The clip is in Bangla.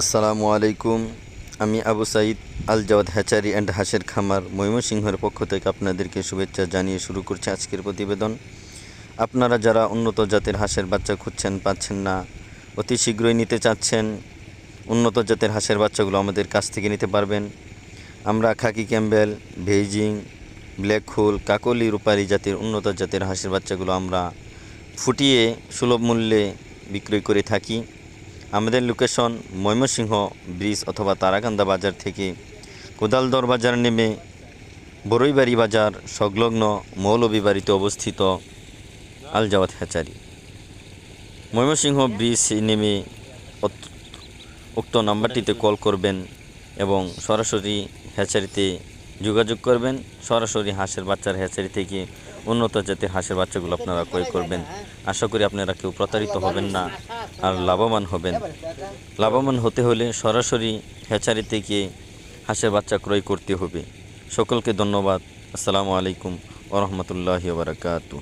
আসসালামু আলাইকুম। আমি আবু সাইদ আল জাওয়াদ হ্যাচারি অ্যান্ড হাঁসের খামার ময়মনসিংহের পক্ষ থেকে আপনাদেরকে শুভেচ্ছা জানিয়ে শুরু করছি আজকের প্রতিবেদন। আপনারা যারা উন্নত জাতের হাঁসের বাচ্চা খুঁজছেন পাচ্ছেন না, অতি শীঘ্রই নিতে চাচ্ছেন, উন্নত জাতের হাঁসের বাচ্চাগুলো আমাদের কাছ থেকে নিতে পারবেন। আমরা khaki Campbell Beijing black hole, কাকলি রূপারি জাতের উন্নত জাতের হাঁসের বাচ্চাগুলো আমরা ফুটিয়ে সুলভ মূল্যে বিক্রয় করে থাকি। আমাদের লোকেশন ময়মনসিংহ ব্রিজ অথবা তারাকান্দা বাজার থেকে কোদালদর বাজার নেমে বড়ইবাড়ি বাজার সংলগ্ন মৌলভীবাড়িতে অবস্থিত আল জাওয়াত হ্যাচারি। ময়মনসিংহ ব্রিজ নেমে উক্ত নাম্বারটিতে কল করবেন এবং সরাসরি হ্যাচারিতে যোগাযোগ করবেন। সরাসরি হাঁসের বাচ্চার হ্যাচারি থেকে উন্নত জাতের হাঁসের বাচ্চাগুলো আপনারা ক্রয় করবেন। আশা করি আপনারা কেউ প্রতারিত হবেন না আর লাভবান হবেন। লাভবান হতে হলে সরাসরি হ্যাচারি থেকে হাঁসের বাচ্চা ক্রয় করতে হবে। সকলকে ধন্যবাদ। আসসালামু আলাইকুম ওরহমতুল্লাহ বারাকাতু